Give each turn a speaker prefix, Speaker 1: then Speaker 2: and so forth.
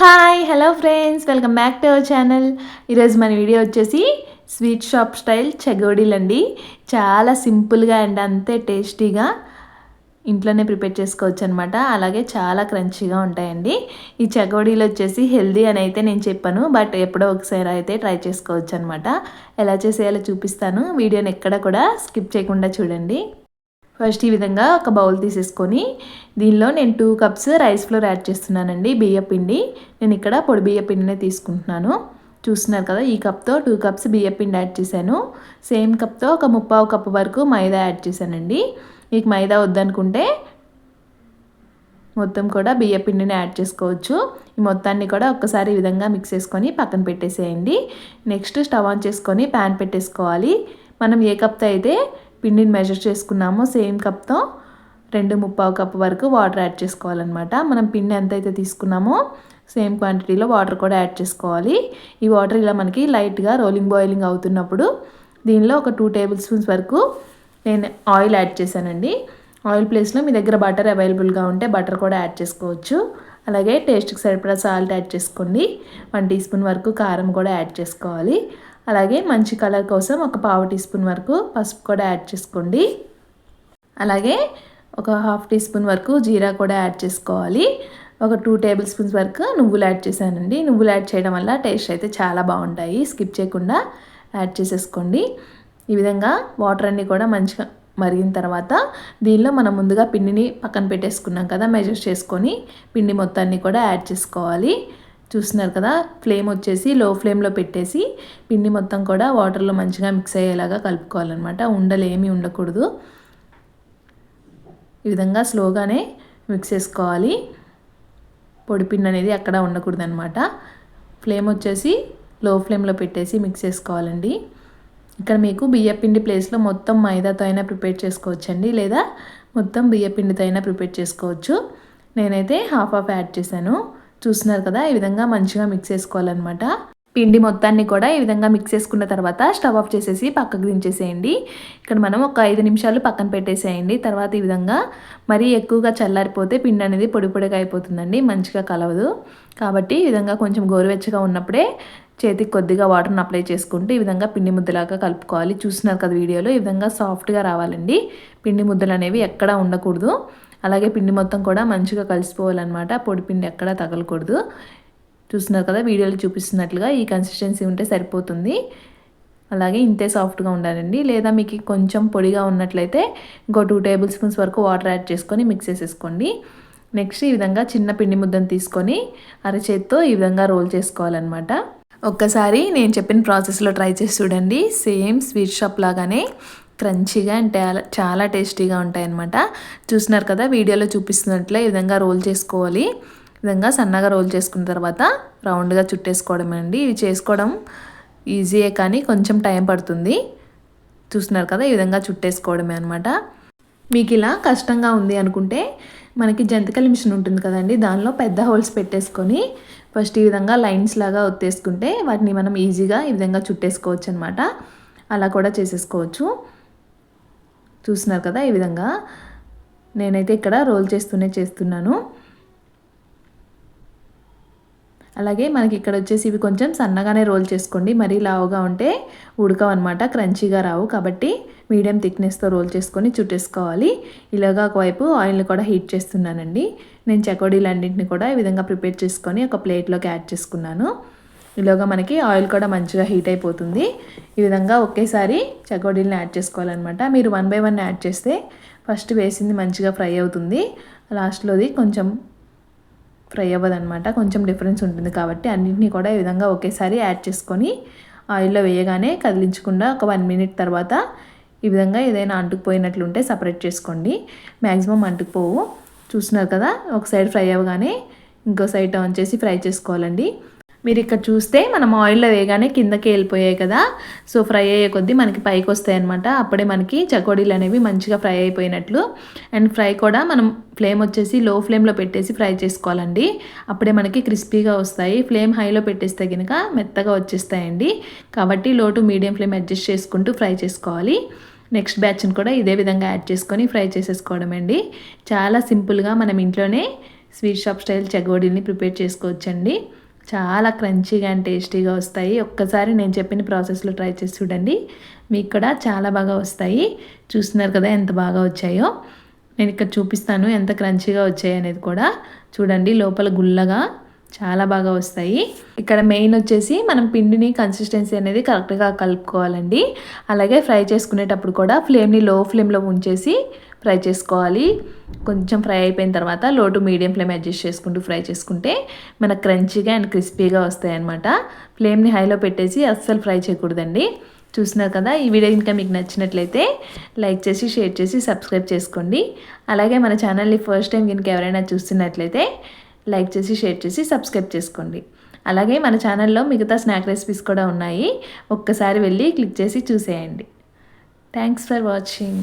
Speaker 1: Hi hello friends welcome back to our channel ఈరోజు మన video వచ్చేసి స్వీట్ షాప్ స్టైల్ చెగోడీలు అండి చాలా సింపుల్గా అండ్ అంతే టేస్టీగా ఇంట్లోనే ప్రిపేర్ చేసుకోవచ్చు అనమాట అలాగే చాలా క్రంచీగా ఉంటాయండి. ఈ చెగోడీలు వచ్చేసి హెల్దీ అని అయితే నేను చెప్పాను బట్ ఎప్పుడో ఒకసారి అయితే ట్రై చేసుకోవచ్చు అనమాట ఎలా చేసేయాలో చూపిస్తాను. వీడియోని ఎక్కడ కూడా స్కిప్ చేయకుండా చూడండి. ఫస్ట్ ఈ విధంగా ఒక బౌల్ తీసేసుకొని దీనిలో నేను two cups rice flour add చేస్తున్నానండి బియ్య పిండి. నేను ఇక్కడ పొడి బియ్య పిండినే తీసుకుంటున్నాను. చూస్తున్నారు కదా ఈ కప్తో టూ కప్స్ బియ్య పిండి యాడ్ చేశాను. సేమ్ కప్తో ఒక ముప్పావు కప్పు వరకు మైదా యాడ్ చేశానండి. మీకు మైదా వద్దనుకుంటే మొత్తం కూడా బియ్య పిండిని యాడ్ చేసుకోవచ్చు. ఈ మొత్తాన్ని కూడా ఒక్కసారి ఈ విధంగా మిక్స్ చేసుకొని పక్కన పెట్టేసేయండి. నెక్స్ట్ స్టవ్ ఆన్ చేసుకొని ప్యాన్ పెట్టేసుకోవాలి. మనం ఏ కప్తో అయితే పిండిని మెజర్ చేసుకున్నామో సేమ్ కప్తో రెండు ముప్పావు కప్పు వరకు వాటర్ యాడ్ చేసుకోవాలన్నమాట. మనం పిండి ఎంత అయితే తీసుకున్నామో సేమ్ క్వాంటిటీలో వాటర్ కూడా యాడ్ చేసుకోవాలి. ఈ వాటర్ ఇలా మనకి లైట్గా రోలింగ్ బాయిలింగ్ అవుతున్నప్పుడు దీనిలో ఒక టూ టేబుల్ స్పూన్స్ వరకు నేను ఆయిల్ యాడ్ చేశానండి. ఆయిల్ ప్లేస్లో మీ దగ్గర బటర్ అవైలబుల్గా ఉంటే బటర్ కూడా యాడ్ చేసుకోవచ్చు. అలాగే టేస్ట్కి సరిపడా సాల్ట్ యాడ్ చేసుకోండి. వన్ టీ స్పూన్ వరకు కారం కూడా యాడ్ చేసుకోవాలి. అలాగే మంచి కలర్ కోసం ఒక పావు టీ స్పూన్ వరకు పసుపు కూడా యాడ్ చేసుకోండి. అలాగే ఒక హాఫ్ టీ స్పూన్ వరకు జీరా కూడా యాడ్ చేసుకోవాలి. ఒక టూ టేబుల్ స్పూన్స్ వరకు నువ్వులు యాడ్ చేశానండి. నువ్వులు యాడ్ చేయడం వల్ల టేస్ట్ అయితే చాలా బాగుంటాయి. స్కిప్ చేయకుండా యాడ్ చేసేసుకోండి. ఈ విధంగా వాటర్ అన్నీ కూడా మంచిగా మరిగిన తర్వాత దీనిలో మనం ముందుగా పిండిని పక్కన పెట్టేసుకున్నాం కదా మెజర్ చేసుకొని పిండి మొత్తాన్ని కూడా యాడ్ చేసుకోవాలి. చూస్తున్నారు కదా ఫ్లేమ్ వచ్చేసి లో ఫ్లేమ్లో పెట్టేసి పిండి మొత్తం కూడా వాటర్లో మంచిగా మిక్స్ అయ్యేలాగా కలుపుకోవాలన్నమాట. ఉండలు ఏమీ ఉండకూడదు. ఈ విధంగా స్లోగానే మిక్స్ చేసుకోవాలి. పొడి పిండి అనేది అక్కడ ఉండకూడదు అనమాట ఫ్లేమ్ వచ్చేసి లో ఫ్లేమ్లో పెట్టేసి మిక్స్ చేసుకోవాలండి. ఇక్కడ మీకు బియ్యపిండి ప్లేస్లో మొత్తం మైదాతో అయినా ప్రిపేర్ చేసుకోవచ్చండి లేదా మొత్తం బియ్యపిండితో అయినా ప్రిపేర్ చేసుకోవచ్చు. నేనైతే హాఫ్ హాఫ్ యాడ్ చేశాను. చూస్తున్నారు కదా ఈ విధంగా మంచిగా మిక్స్ చేసుకోవాలన్నమాట. పిండి మొత్తాన్ని కూడా ఈ విధంగా మిక్స్ చేసుకున్న తర్వాత స్టవ్ ఆఫ్ చేసేసి పక్కకు దించేసేయండి. ఇక్కడ మనం ఒక ఐదు నిమిషాలు పక్కన పెట్టేసేయండి. తర్వాత ఈ విధంగా మరీ ఎక్కువగా చల్లారిపోతే పిండి అనేది పొడి పొడిగా అయిపోతుందండి మంచిగా కలవదు. కాబట్టి ఈ విధంగా కొంచెం గోరువెచ్చగా ఉన్నప్పుడే చేతికి కొద్దిగా వాటర్ని అప్లై చేసుకుంటూ ఈ విధంగా పిండి ముద్దలాగా కలుపుకోవాలి. చూస్తున్నారు కదా వీడియోలో ఈ విధంగా సాఫ్ట్గా రావాలండి. పిండి ముద్దలు అనేవి ఎక్కడా ఉండకూడదు. అలాగే పిండి మొత్తం కూడా మంచిగా కలిసిపోవాలన్నమాట. పొడి పిండి ఎక్కడా తగలకూడదు. చూస్తున్నారు కదా వీడియోలో చూపిస్తున్నట్లుగా ఈ కన్సిస్టెన్సీ ఉంటే సరిపోతుంది. అలాగే ఇంతే సాఫ్ట్గా ఉండాలండి. లేదా మీకు కొంచెం పొడిగా ఉన్నట్లయితే ఇంకో టూ టేబుల్ స్పూన్స్ వరకు వాటర్ యాడ్ చేసుకొని మిక్స్ చేసేసుకోండి. నెక్స్ట్ ఈ విధంగా చిన్న పిండి ముద్దను తీసుకొని అరచేత్తో ఈ విధంగా రోల్ చేసుకోవాలన్నమాట. ఒక్కసారి నేను చెప్పిన ప్రాసెస్లో ట్రై చేసి చూడండి. సేమ్ స్వీట్ షాప్ లాగానే క్రంచీగా అండ్ చాలా టేస్టీగా ఉంటాయన్నమాట. చూసినారు కదా వీడియోలో చూపిస్తున్నట్లే ఈ విధంగా రోల్ చేసుకోవాలి. విధంగా సన్నగా రోల్ చేసుకున్న తర్వాత రౌండ్గా చుట్టేసుకోవడం అండి. ఇవి చేసుకోవడం ఈజీయే కానీ కొంచెం టైం పడుతుంది. చూస్తున్నారు కదా ఈ విధంగా చుట్టేసుకోవడమే అనమాట మీకు ఇలా కష్టంగా ఉంది అనుకుంటే మనకి జంతికల మిషన్ ఉంటుంది కదండి దానిలో పెద్ద హోల్స్ పెట్టేసుకొని ఫస్ట్ ఈ విధంగా లైన్స్ లాగా ఒత్తేసుకుంటే వాటిని మనం ఈజీగా ఈ విధంగా చుట్టేసుకోవచ్చు అనమాట అలా కూడా చేసేసుకోవచ్చు. చూస్తున్నారు కదా ఈ విధంగా. నేనైతే ఇక్కడ రోల్ చేస్తూనే చేస్తున్నాను. అలాగే మనకి ఇక్కడ వచ్చేసి ఇవి కొంచెం సన్నగానే రోల్ చేసుకోండి. మరీ లావుగా ఉంటే ఉడకవన్నమాట క్రంచీగా రావు కాబట్టి మీడియం థిక్నెస్తో రోల్ చేసుకొని చుట్టేసుకోవాలి. ఇలాగా ఒకవైపు ఆయిల్ని కూడా హీట్ చేస్తున్నానండి. నేను చకోడీలన్నింటిని కూడా ఈ విధంగా ప్రిపేర్ చేసుకొని ఒక ప్లేట్లోకి యాడ్ చేసుకున్నాను. ఈలోగా మనకి ఆయిల్ కూడా మంచిగా హీట్ అయిపోతుంది. ఈ విధంగా ఒకేసారి చకోడీలను యాడ్ చేసుకోవాలన్నమాట. మీరు వన్ బై వన్ యాడ్ చేస్తే ఫస్ట్ వేసింది మంచిగా ఫ్రై అవుతుంది. లాస్ట్లోది కొంచెం ఫ్రై అవ్వదనమాట కొంచెం డిఫరెన్స్ ఉంటుంది కాబట్టి అన్నింటినీ కూడా ఈ విధంగా ఒకేసారి యాడ్ చేసుకొని ఆయిల్లో వేయగానే కదిలించకుండా ఒక వన్ మినిట్ తర్వాత ఈ విధంగా ఏదైనా అంటుకుపోయినట్లుంటే సపరేట్ చేసుకోండి. మ్యాక్సిమం అంటుకుపోవు. చూస్తున్నారు కదా? ఒక సైడ్ ఫ్రై అవ్వగానే ఇంకో సైడ్ టర్న్ చేసి ఫ్రై చేసుకోవాలండి. మీరు ఇక్కడ చూస్తే మనం ఆయిల్లో వేయగానే కిందకి వెళ్ళిపోయాయి కదా. సో ఫ్రై అయ్యే కొద్దీ మనకి పైకి వస్తాయి అనమాట అప్పుడే మనకి చకోడీలు అనేవి మంచిగా ఫ్రై అయిపోయినట్లు. అండ్ ఫ్రై కూడా మనం ఫ్లేమ్ వచ్చేసి లో ఫ్లేమ్లో పెట్టేసి ఫ్రై చేసుకోవాలండి. అప్పుడే మనకి క్రిస్పీగా వస్తాయి. ఫ్లేమ్ హైలో పెట్టేస్తే కనుక మెత్తగా వచ్చేస్తాయండి. కాబట్టి low to medium flame adjust చేసుకుంటూ ఫ్రై చేసుకోవాలి. నెక్స్ట్ బ్యాచ్ని కూడా ఇదే విధంగా యాడ్ చేసుకొని ఫ్రై చేసేసుకోవడం అండి. చాలా సింపుల్గా మనం ఇంట్లోనే స్వీట్ షాప్ స్టైల్ చగోడీని ప్రిపేర్ చేసుకోవచ్చండి. చాలా క్రంచీగా అండ్ టేస్టీగా వస్తాయి. ఒక్కసారి నేను చెప్పిన ప్రాసెస్లో ట్రై చేసి చూడండి. మీకు కూడా చాలా బాగా వస్తాయి. చూస్తున్నారు కదా ఎంత బాగా వచ్చాయో. నేను ఇక్కడ చూపిస్తాను ఎంత క్రంచీగా వచ్చాయి అనేది కూడా. చూడండి లోపల గుల్లగా చాలా బాగా వస్తాయి. ఇక్కడ మెయిన్ వచ్చేసి మనం పిండిని కన్సిస్టెన్సీ అనేది కరెక్ట్గా కలుపుకోవాలండి. అలాగే ఫ్రై చేసుకునేటప్పుడు కూడా ఫ్లేమ్ని లో ఫ్లేమ్లో ఉంచేసి ఫ్రై చేసుకోవాలి. కొంచెం ఫ్రై అయిపోయిన తర్వాత low to medium flame adjust చేసుకుంటూ ఫ్రై చేసుకుంటే మనకు క్రంచీగా అండ్ క్రిస్పీగా వస్తాయి అనమాట ఫ్లేమ్ని హైలో పెట్టేసి అస్సలు ఫ్రై చేయకూడదండి. చూసినారు కదా ఈ వీడియో ఇంకా మీకు నచ్చినట్లయితే లైక్ చేసి షేర్ చేసి సబ్స్క్రైబ్ చేసుకోండి. అలాగే మన ఛానల్ని ఫస్ట్ టైం కనుక ఎవరైనా చూస్తున్నట్లయితే లైక్ చేసి షేర్ చేసి సబ్స్క్రైబ్ చేసుకోండి. అలాగే మన ఛానల్లో మిగతా స్నాక్ రెసిపీస్ కూడా ఉన్నాయి. ఒక్కసారి వెళ్ళి క్లిక్ చేసి చూసేయండి. Thanks for watching.